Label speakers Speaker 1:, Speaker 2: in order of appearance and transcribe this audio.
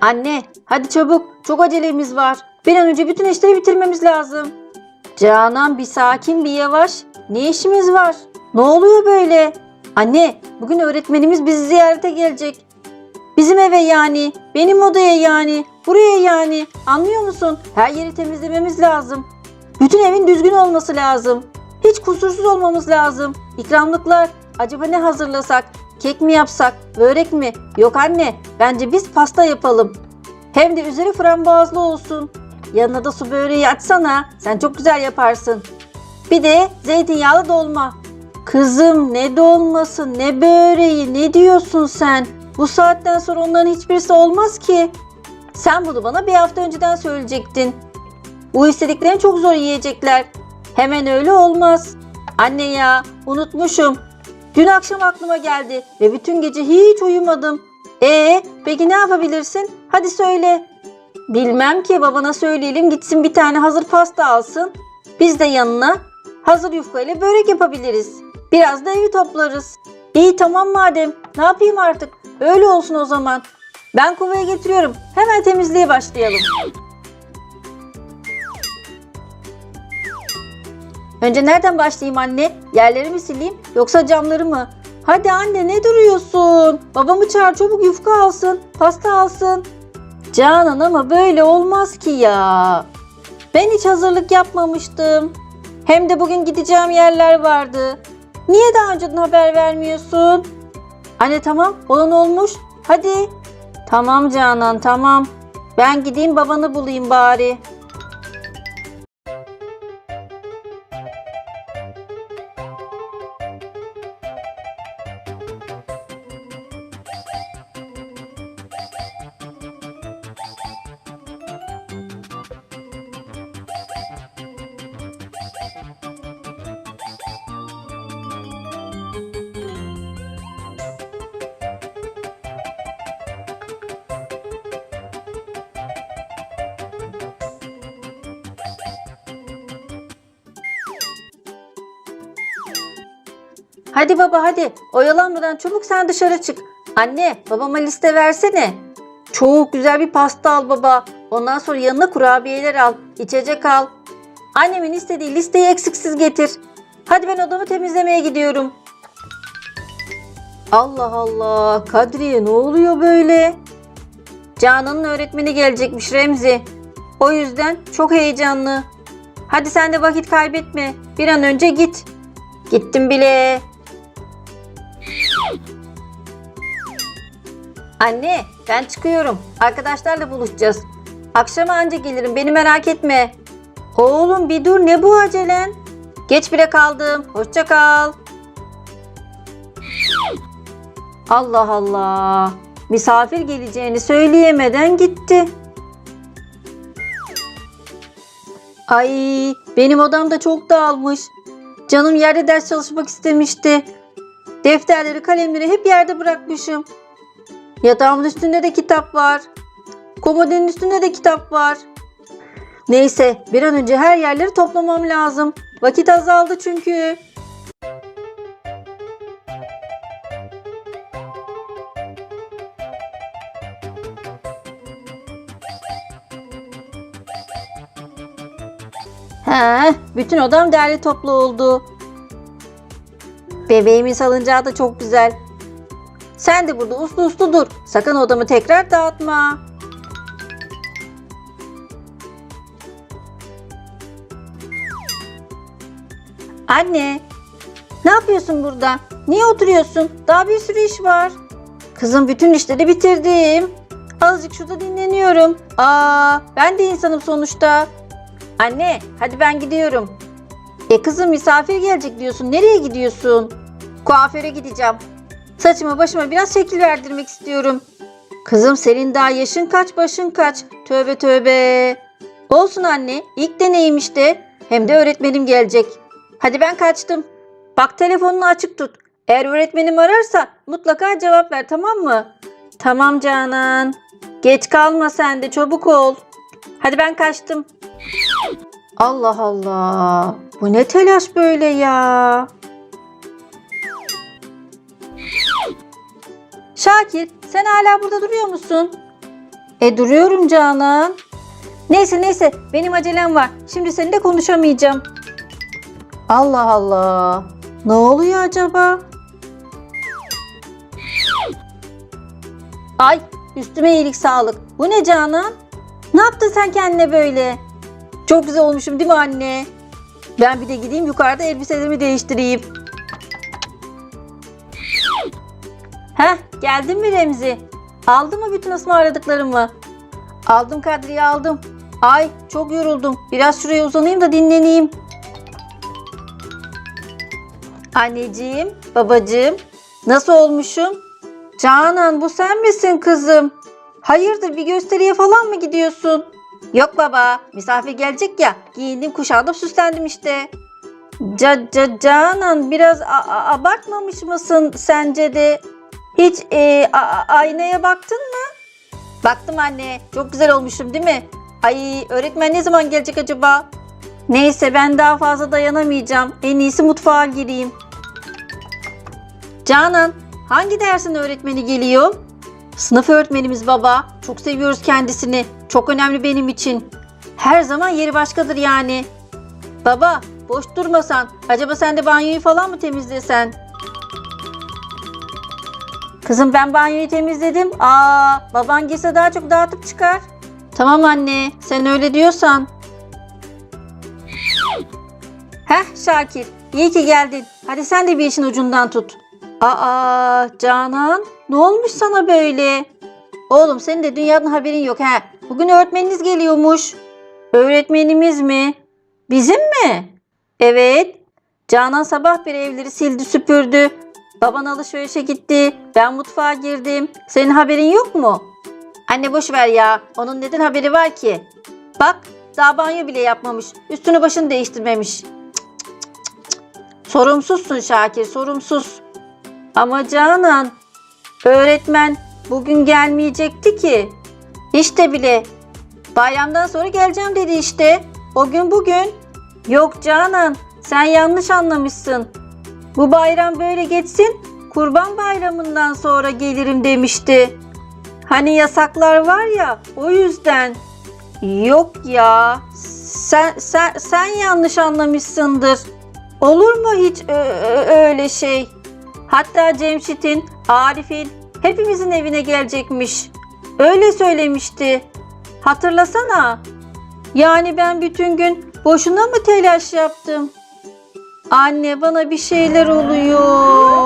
Speaker 1: Anne, hadi çabuk. Çok acelemiz var. Bir an önce bütün işleri bitirmemiz lazım. Canan bir sakin bir yavaş. Ne işimiz var? Ne oluyor böyle? Anne, bugün öğretmenimiz bizi ziyarete gelecek. Bizim eve yani, benim odaya yani, buraya yani. Anlıyor musun? Her yeri temizlememiz lazım. Bütün evin düzgün olması lazım. Hiç kusursuz olmamız lazım. İkramlıklar. Acaba ne hazırlasak? Kek mi yapsak? Börek mi? Yok anne. Bence biz pasta yapalım. Hem de üzeri frambuazlı olsun. Yanına da su böreği açsana. Sen çok güzel yaparsın. Bir de zeytinyağlı dolma. Kızım ne dolması ne böreği ne diyorsun sen? Bu saatten sonra onların hiçbirisi olmaz ki. Sen bunu bana bir hafta önceden söyleyecektin. Bu istediklerini çok zor yiyecekler. Hemen öyle olmaz. Anne ya unutmuşum. Dün akşam aklıma geldi ve bütün gece hiç uyumadım. Ee, peki ne yapabilirsin? Hadi söyle. Bilmem ki babana söyleyelim gitsin bir tane hazır pasta alsın. Biz de yanına hazır yufka ile börek yapabiliriz. Biraz da evi toplarız. İyi tamam madem. Ne yapayım artık? Öyle olsun o zaman. Ben kovaya getiriyorum. Hemen temizliğe başlayalım. Önce nereden başlayayım anne? Yerleri mi sileyim yoksa camları mı? Hadi anne ne duruyorsun? Babamı çağır çabuk yufka alsın, pasta alsın. Canan ama böyle olmaz ki ya. Ben hiç hazırlık yapmamıştım. Hem de bugün gideceğim yerler vardı. Niye daha önceden haber vermiyorsun? Anne tamam olan olmuş. Hadi. Tamam Canan tamam. Ben gideyim babanı bulayım bari. Hadi baba hadi. Oyalanmadan çabuk sen dışarı çık. Anne babama liste versene. Çok güzel bir pasta al baba. Ondan sonra yanına kurabiyeler al. içecek al. Annemin istediği listeyi eksiksiz getir. Hadi ben odamı temizlemeye gidiyorum. Allah Allah. Kadriye ne oluyor böyle? Canan'ın öğretmeni gelecekmiş Remzi. O yüzden çok heyecanlı. Hadi sen de vakit kaybetme. Bir an önce git. Gittim bile. Anne ben çıkıyorum. Arkadaşlarla buluşacağız. Akşama anca gelirim beni merak etme. Oğlum bir dur ne bu acelen? Geç bile kaldım. Hoşça kal. Allah Allah. Misafir geleceğini söyleyemeden gitti. Ay benim odam da çok dağılmış. Canım yerde ders çalışmak istemişti. Defterleri, kalemleri hep yerde bırakmışım. Yatağımın üstünde de kitap var. Komodinin üstünde de kitap var. Neyse bir an önce her yerleri toplamam lazım. Vakit azaldı çünkü. He, bütün odam derli toplu oldu. Bebeğimin salıncağı da çok güzel. Sen de burada uslu uslu dur. Sakın odamı tekrar dağıtma. Anne, ne yapıyorsun burada? Niye oturuyorsun? Daha bir sürü iş var. Kızım bütün işleri bitirdim. Azıcık şurada dinleniyorum. Aa, ben de insanım sonuçta. Anne, hadi ben gidiyorum. E kızım misafir gelecek diyorsun. Nereye gidiyorsun? Kuaföre gideceğim. Saçıma başıma biraz şekil verdirmek istiyorum. Kızım senin daha yaşın kaç başın kaç. Tövbe tövbe. Olsun anne. ilk deneyim işte. Hem de öğretmenim gelecek. Hadi ben kaçtım. Bak telefonunu açık tut. Eğer öğretmenim ararsa mutlaka cevap ver tamam mı? Tamam Canan. Geç kalma sen de çabuk ol. Hadi ben kaçtım. Allah Allah. Bu ne telaş böyle Şakir sen hala burada duruyor musun? E duruyorum Canan. Neyse neyse benim acelem var. Şimdi seninle konuşamayacağım. Allah Allah. Ne oluyor acaba? Ay üstüme iyilik sağlık. Bu ne Canan? Ne yaptın sen kendine böyle? Çok güzel olmuşum değil mi anne? Ben bir de gideyim yukarıda elbiselerimi değiştireyim. Heh geldin mi Remzi? Aldın mı bütün ısmarladıklarımı? Aldım Kadriye aldım. Ay çok yoruldum. Biraz şuraya uzanayım da dinleneyim. Anneciğim, babacığım nasıl olmuşum? Canan bu sen misin kızım? Hayırdır bir gösteriye falan mı gidiyorsun? Yok baba misafir gelecek ya giyindim kuşandım süslendim işte. Ca, ca, Canan biraz abartmamış mısın sence de? Hiç e, a- aynaya baktın mı? Baktım anne çok güzel olmuşum değil mi? Ay öğretmen ne zaman gelecek acaba? Neyse ben daha fazla dayanamayacağım. En iyisi mutfağa gireyim. Canan hangi dersin öğretmeni geliyor? Sınıf öğretmenimiz baba. Çok seviyoruz kendisini. Çok önemli benim için. Her zaman yeri başkadır yani. Baba boş durmasan. Acaba sen de banyoyu falan mı temizlesen? Kızım ben banyoyu temizledim. Aa baban gelse daha çok dağıtıp çıkar. Tamam anne sen öyle diyorsan. Heh Şakir iyi ki geldin. Hadi sen de bir işin ucundan tut. Aa Canan ne olmuş sana böyle? Oğlum senin de dünyadan haberin yok ha. Bugün öğretmeniniz geliyormuş. Öğretmenimiz mi? Bizim mi? Evet. Canan sabah bir evleri sildi süpürdü. Baban alışverişe gitti. Ben mutfağa girdim. Senin haberin yok mu? Anne boş ver ya. Onun neden haberi var ki? Bak daha banyo bile yapmamış. Üstünü başını değiştirmemiş. Cık, cık, cık. Sorumsuzsun Şakir sorumsuz. Ama Canan öğretmen bugün gelmeyecekti ki. İşte bile bayramdan sonra geleceğim dedi işte. O gün bugün. Yok Canan sen yanlış anlamışsın. Bu bayram böyle geçsin kurban bayramından sonra gelirim demişti. Hani yasaklar var ya o yüzden. Yok ya sen, sen, sen yanlış anlamışsındır. Olur mu hiç öyle şey? Hatta Cemşit'in, Arif'in hepimizin evine gelecekmiş. Öyle söylemişti. Hatırlasana. Yani ben bütün gün boşuna mı telaş yaptım? Anne bana bir şeyler oluyor.